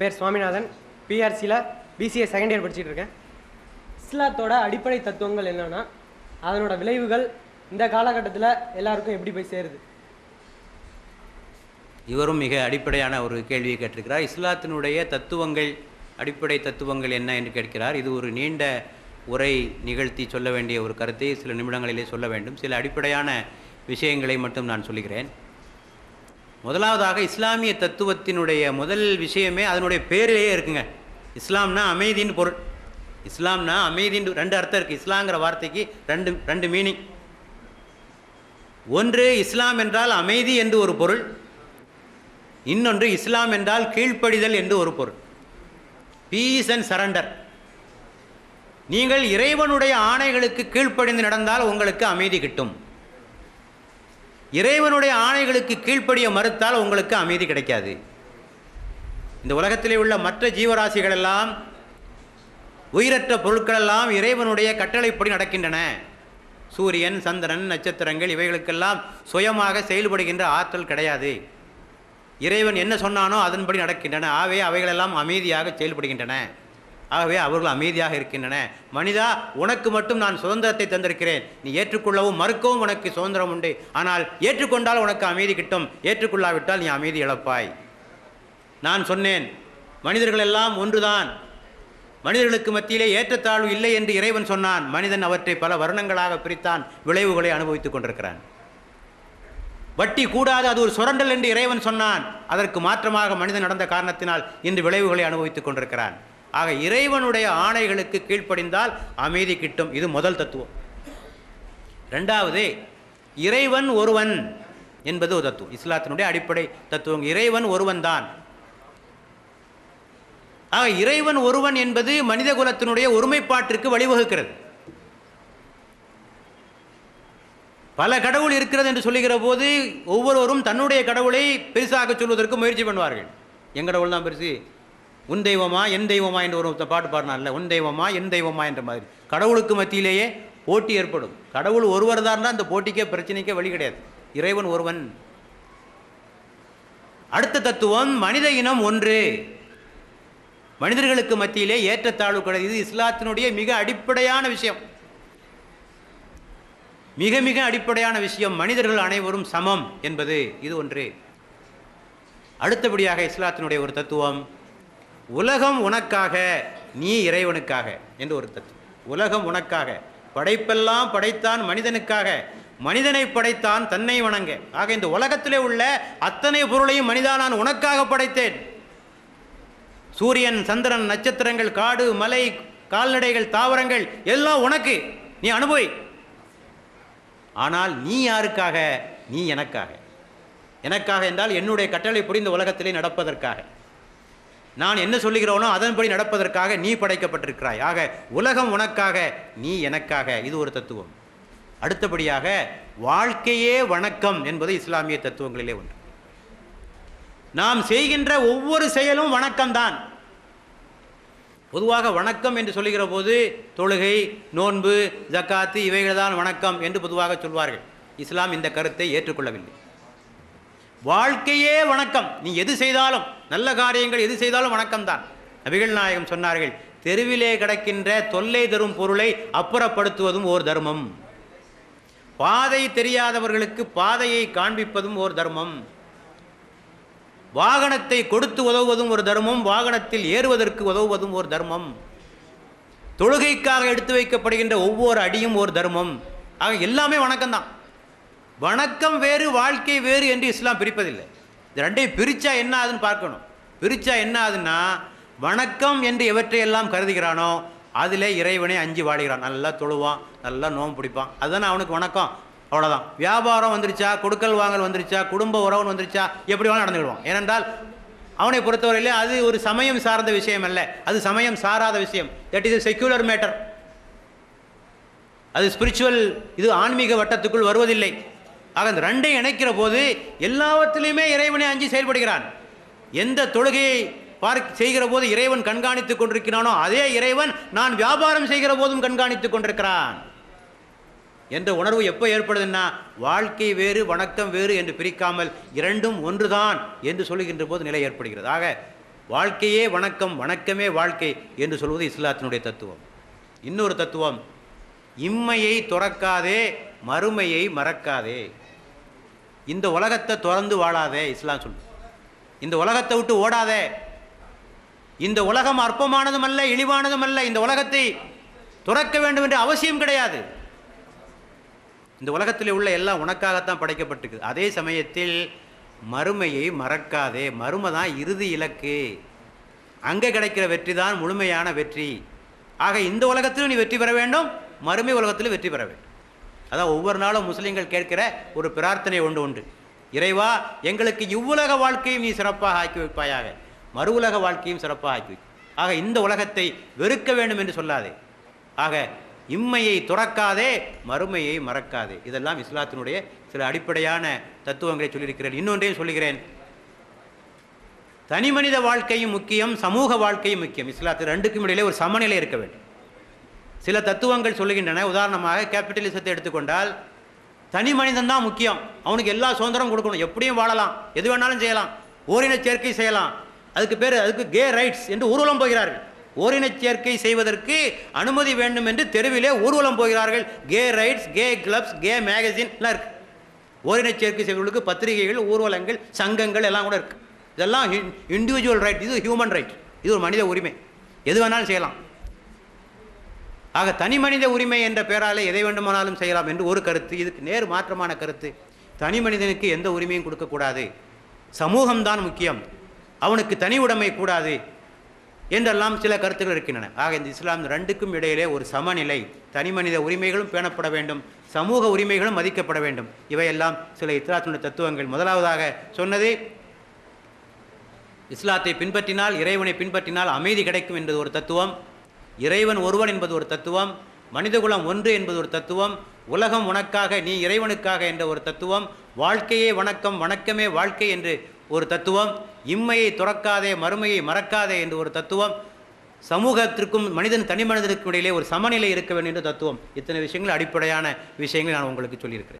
பேர் சுவாமிநாதன். பிஆர்சியில் BCA second year படிச்சுட்டு இருக்கேன். இஸ்லாத்தோட அடிப்படை தத்துவங்கள் என்னென்னா அதனோட விளைவுகள் இந்த காலகட்டத்தில் எல்லாருக்கும் எப்படி போய் சேருது? இவரும் மிக அடிப்படையான ஒரு கேள்வியை கேட்டிருக்கிறார். இஸ்லாத்தினுடைய தத்துவங்கள் அடிப்படை தத்துவங்கள் என்ன என்று கேட்கிறார். இது ஒரு நீண்ட உரை நிகழ்த்தி சொல்ல வேண்டிய ஒரு கருத்தை சில நிமிடங்களிலே சொல்ல வேண்டும். சில அடிப்படையான விஷயங்களை மட்டும் நான் சொல்கிறேன் முதலாவதாக இஸ்லாமிய தத்துவத்தினுடைய முதல் விஷயமே அதனுடைய பேரிலேயே இருக்குங்க. இஸ்லாம்னா அமைதின்னு பொருள். இஸ்லாம்னா அமைதின்னு ரெண்டு அர்த்தம் இருக்குது இஸ்லாங்கிற வார்த்தைக்கு ரெண்டு ரெண்டு மீனிங் ஒன்று இஸ்லாம் என்றால் அமைதி என்று ஒரு பொருள். இன்னொன்று இஸ்லாம் என்றால் கீழ்ப்படிதல் என்று ஒரு பொருள். பீஸ் அண்ட் சரண்டர் நீங்கள் இறைவனுடைய ஆணைகளுக்கு கீழ்ப்படிந்து நடந்தால் உங்களுக்கு அமைதி கிட்டும். இறைவனுடைய ஆணைகளுக்கு கீழ்ப்படிய மறுத்தால் உங்களுக்கு அமைதி கிடைக்காது. இந்த உலகத்திலே உள்ள மற்ற ஜீவராசிகளெல்லாம் உயிரற்ற பொருட்களெல்லாம் இறைவனுடைய கட்டளைப்படி நடக்கின்றன. சூரியன் சந்திரன் நட்சத்திரங்கள் இவைகளுக்கெல்லாம் சுயமாக செயல்படுகின்ற ஆற்றல் கிடையாது. இறைவன் என்ன சொன்னானோ அதன்படி நடக்கின்றன. ஆகவே அவைகளெல்லாம் அமைதியாக செயல்படுகின்றன. ஆகவே அவர்கள் அமைதியாக இருக்கின்றன. மனிதா உனக்கு மட்டும் நான் சுதந்திரத்தை தந்திருக்கிறேன். நீ ஏற்றுக்கொள்ளவும் மறுக்கவும் உனக்கு சுதந்திரம் உண்டு. ஆனால் ஏற்றுக்கொண்டால் உனக்கு அமைதி கிட்டும். ஏற்றுக்கொள்ளாவிட்டால் நீ அமைதி இழப்பாய். நான் சொன்னேன் மனிதர்கள் எல்லாம் ஒன்றுதான். மனிதர்களுக்கு மத்தியிலே ஏற்றத்தாழ்வு இல்லை என்று இறைவன் சொன்னான். மனிதன் அவற்றை பல வருணங்களாக பிரித்தான். விளைவுகளை அனுபவித்துக் கொண்டிருக்கிறான். வட்டி கூடாது அது ஒரு சுரண்டல் என்று இறைவன் சொன்னான். அதற்கு மாற்றமாக மனிதன் நடந்த காரணத்தினால் இன்று விளைவுகளை அனுபவித்துக் கொண்டிருக்கிறான். ஆக இறைவனுடைய ஆணைகளுக்கு கீழ்ப்படிந்தால் அமைதி கிட்டும். இது முதல் தத்துவம். ரெண்டாவது இறைவன் ஒருவன் என்பது ஒரு தத்துவம். இஸ்லாத்தினுடைய அடிப்படை தத்துவம் இறைவன் ஒருவன் தான். ஆக இறைவன் ஒருவன் என்பது மனித குலத்தினுடைய ஒருமைப்பாட்டிற்கு வழிவகுக்கிறது. பல கடவுள் இருக்கிறது என்று சொல்லுகிற போது ஒவ்வொருவரும் தன்னுடைய கடவுளை பெருசாக சொல்வதற்கு முயற்சி பண்ணுவார்கள். என் கடவுள் தான் பெருசு. உன் தெய்வமா என் தெய்வமா என்று ஒரு பாட்டு பாடினார்ல உன் தெய்வமா என் தெய்வமா என்ற மாதிரி. கடவுளுக்கு மத்தியிலேயே போட்டி ஏற்படும். கடவுள் ஒருவர் தான் அந்த போட்டிக்கே பிரச்சனைக்கே வழி கிடையாது. இறைவன் ஒருவன். அடுத்த தத்துவம் மனித இனம் ஒன்று. மனிதர்களுக்கு மத்தியிலே ஏற்றத்தாழ்வு கிடையாது. இது இஸ்லாத்தினுடைய மிக அடிப்படையான விஷயம். மிக மிக அடிப்படையான விஷயம் மனிதர்கள் அனைவரும் சமம் என்பது. இது ஒன்று. அடுத்தபடியாக இஸ்லாத்தினுடைய ஒரு தத்துவம் உலகம் உனக்காக நீ இறைவனுக்காக என்று ஒரு தத்துவம். உலகம் உனக்காக. படைப்பெல்லாம் படைத்தான் மனிதனுக்காக. மனிதனை படைத்தான் தன்னை வணங்க. ஆக இந்த உலகத்திலே உள்ள அத்தனை பொருளையும் மனிதா நான் உனக்காக படைத்தேன். சூரியன் சந்திரன் நட்சத்திரங்கள் காடு மலை கால்நடைகள் தாவரங்கள் எல்லாம் உனக்கு. நீ அனுபவி. ஆனால் நீ யாருக்காக? நீ எனக்காக. எனக்காக என்றால் என்னுடைய கட்டளை புரிந்த உலகத்திலே நடப்பதற்காக. நான் என்ன சொல்லுகிறோனோ அதன்படி நடப்பதற்காக நீ படைக்கப்பட்டிருக்கிறாய். ஆக உலகம் உனக்காக நீ எனக்காக. இது ஒரு தத்துவம். அடுத்தபடியாக வாழ்க்கையே வணக்கம் என்பது இஸ்லாமிய தத்துவங்களிலே ஒன்று. நாம் செய்கின்ற ஒவ்வொரு செயலும் வணக்கம்தான். பொதுவாக வணக்கம் என்று சொல்லுகிற போது தொழுகை நோன்பு ஜக்காத்து இவைகள்தான் வணக்கம் என்று பொதுவாக சொல்வார்கள். இஸ்லாம் இந்த கருத்தை ஏற்றுக்கொள்ளவில்லை. வாழ்க்கையே வணக்கம். நீ எது செய்தாலும் நல்ல காரியங்கள் எது செய்தாலும் வணக்கம்தான். நபிகள் நாயகம் சொன்னார்கள் தெருவிலே கிடக்கின்ற தொல்லை தரும் பொருளை அப்புறப்படுத்துவதும் ஓர் தர்மம். பாதை தெரியாதவர்களுக்கு பாதையை காண்பிப்பதும் ஓர் தர்மம். வாகனத்தை கொடுத்து உதவுவதும் ஒரு தர்மம் வாகனத்தில் ஏறுவதற்கு உதவுவதும் ஒரு தர்மம். தொழுகைக்காக எடுத்து வைக்கப்படுகின்ற ஒவ்வொரு அடியும் ஒரு தர்மம். ஆக எல்லாமே வணக்கம்தான். வணக்கம் வேறு வாழ்க்கை வேறு என்று இஸ்லாம் பிரிப்பதில்லை. இது ரெண்டையும் பிரித்தா என்ன ஆகுதுன்னு பார்க்கணும். பிரித்தா என்ன ஆகுதுன்னா வணக்கம் என்று எவற்றையெல்லாம் கருதுகிறானோ அதில் இறைவனை அஞ்சு வாழுகிறான். நல்லா தொழுவான் நல்லா நோம்பு பிடிப்பான். அதுதானே அவனுக்கு வணக்கம். அவ்வளோதான் வியாபாரம் வந்துருச்சா கொடுக்கல் வாங்கல் வந்துருச்சா குடும்ப உறவுன்னு வந்துருச்சா எப்படி வேணாலும் நடந்துக்கிடுவான். ஏனென்றால் அவனை பொறுத்தவரையிலே அது ஒரு சமயம் சார்ந்த விஷயம் அல்ல. அது சமயம் சாராத விஷயம். தட் இஸ் செக்யூலர் மேட்டர் அது ஸ்பிரிச்சுவல் இது ஆன்மீக வட்டத்துக்குள் வருவதில்லை. ஆக அந்த ரெண்டையும் இணைக்கிற போது எல்லாவற்றிலையுமே இறைவனை அஞ்சு செயல்படுகிறான். எந்த தொழுகையை பார்க்க செய்கிற போது இறைவன் கண்காணித்துக் கொண்டிருக்கிறானோ அதே இறைவன் நான் வியாபாரம் செய்கிற போதும் கண்காணித்துக் கொண்டிருக்கிறான். என்ற உணர்வு எப்போ ஏற்படுதுன்னா வாழ்க்கை வேறு வணக்கம் வேறு என்று பிரிக்காமல் இரண்டும் ஒன்றுதான் என்று சொல்லுகின்ற போது நிலை ஏற்படுகிறது. ஆக வாழ்க்கையே வணக்கம் வணக்கமே வாழ்க்கை என்று சொல்வது இஸ்லாத்தினுடைய தத்துவம். இன்னொரு தத்துவம் இம்மையை துறக்காதே மறுமையை மறக்காதே. இந்த உலகத்தை திறந்து வாழாதே இஸ்லாம் சொல்லு இந்த உலகத்தை விட்டு ஓடாதே. இந்த உலகம் அற்பமானதும் அல்ல இழிவானதும் அல்ல. இந்த உலகத்தை துறக்க வேண்டும் என்ற அவசியம் கிடையாது. இந்த உலகத்தில் உள்ள எல்லாம் உனக்காகத்தான் படைக்கப்பட்டிருக்கு அதே சமயத்தில் மறுமையை மறக்காதே. மறுமை தான் இறுதி இலக்கு. அங்கே கிடைக்கிற வெற்றி தான் முழுமையான வெற்றி. ஆக இந்த உலகத்திலும் நீ வெற்றி பெற வேண்டும். மறுமை உலகத்திலும் வெற்றி பெற வேண்டும். அதான் ஒவ்வொரு நாளும் முஸ்லீம்கள் கேட்கிற ஒரு பிரார்த்தனை ஒன்று உண்டு. இறைவா எங்களுக்கு இவ்வுலக வாழ்க்கையும் நீ சிறப்பாக ஆக்கி வைப்பாயாக. மறு உலக வாழ்க்கையும் சிறப்பாக ஆக்கி வை. ஆக இந்த உலகத்தை வெறுக்க வேண்டும் என்று சொல்லாதே. ஆக இம்மையை துறக்காதே மறுமையை மறக்காதே. இதெல்லாம் இஸ்லாத்தினுடைய சில அடிப்படையான தத்துவங்களை சொல்லியிருக்கிறேன். இன்னொன்றையும் சொல்லுகிறேன். தனி மனித வாழ்க்கையும் முக்கியம் சமூக வாழ்க்கையும் முக்கியம். இஸ்லாத்து ரெண்டுக்கும் இடையிலே ஒரு சமநிலை இருக்க வேண்டும். சில தத்துவங்கள் சொல்லுகின்றன. உதாரணமாக கேபிட்டலிசத்தை எடுத்துக்கொண்டால் தனி மனிதன் தான் முக்கியம். அவனுக்கு எல்லா சுதந்திரம் கொடுக்கணும். எப்படியும் வாழலாம். எது வேணாலும் செய்யலாம். ஓரின சேர்க்கை செய்யலாம். அதுக்கு பேர் அதுக்கு கே ரைட்ஸ் என்று ஊர்வலம் போகிறார்கள். ஓரின சேர்க்கை செய்வதற்கு அனுமதி வேண்டும் என்று தெருவிலே ஊர்வலம் போகிறார்கள். Gay rights gay clubs gay மேகசின்லாம் இருக்குது இருக்கு. ஓரின சேர்க்கை செய்வர்களுக்கு பத்திரிகைகள் ஊர்வலங்கள் சங்கங்கள் எல்லாம் கூட இருக்குது இதெல்லாம் இண்டிவிஜுவல் ரைட் இது ஹியூமன் ரைட் இது ஒரு மனித உரிமை. எது வேணாலும் செய்யலாம். ஆக தனி மனித உரிமை என்ற பெயராலே எதை வேண்டுமானாலும் செய்யலாம் என்று ஒரு கருத்து. இதுக்கு நேர் மாற்றமான கருத்து. தனி மனிதனுக்கு எந்த உரிமையும் கொடுக்கக்கூடாது. சமூகம்தான் முக்கியம். அவனுக்கு தனி உடைமை கூடாது என்றெல்லாம் சில கருத்துக்கள் இருக்கின்றன. ஆக இந்த இஸ்லாம் ரெண்டுக்கும் இடையிலே ஒரு சமநிலை. தனி மனித உரிமைகளும் பேணப்பட வேண்டும். சமூக உரிமைகளும் மதிக்கப்பட வேண்டும். இவையெல்லாம் சில இஸ்லாத்தினுடைய தத்துவங்கள். முதலாவதாக சொன்னது இஸ்லாத்தை பின்பற்றினால் இறைவனை பின்பற்றினால் அமைதி கிடைக்கும் என்பது ஒரு தத்துவம். இறைவன் ஒருவன் என்பது ஒரு தத்துவம் மனிதகுலம் ஒன்று என்பது ஒரு தத்துவம் உலகம் உனக்காக நீ இறைவனுக்காக என்ற ஒரு தத்துவம் வாழ்க்கையே வணக்கம் வணக்கமே வாழ்க்கை என்று ஒரு தத்துவம் இம்மையை துறக்காதே மறுமையை மறக்காதே என்று ஒரு தத்துவம் சமூகத்திற்கும் மனிதன் தனி மனிதனுக்கும் இடையிலே ஒரு சமநிலை இருக்க வேண்டும் என்ற தத்துவம். இத்தனை விஷயங்கள் அடிப்படையான விஷயங்களை நான் உங்களுக்கு சொல்லியிருக்கிறேன்.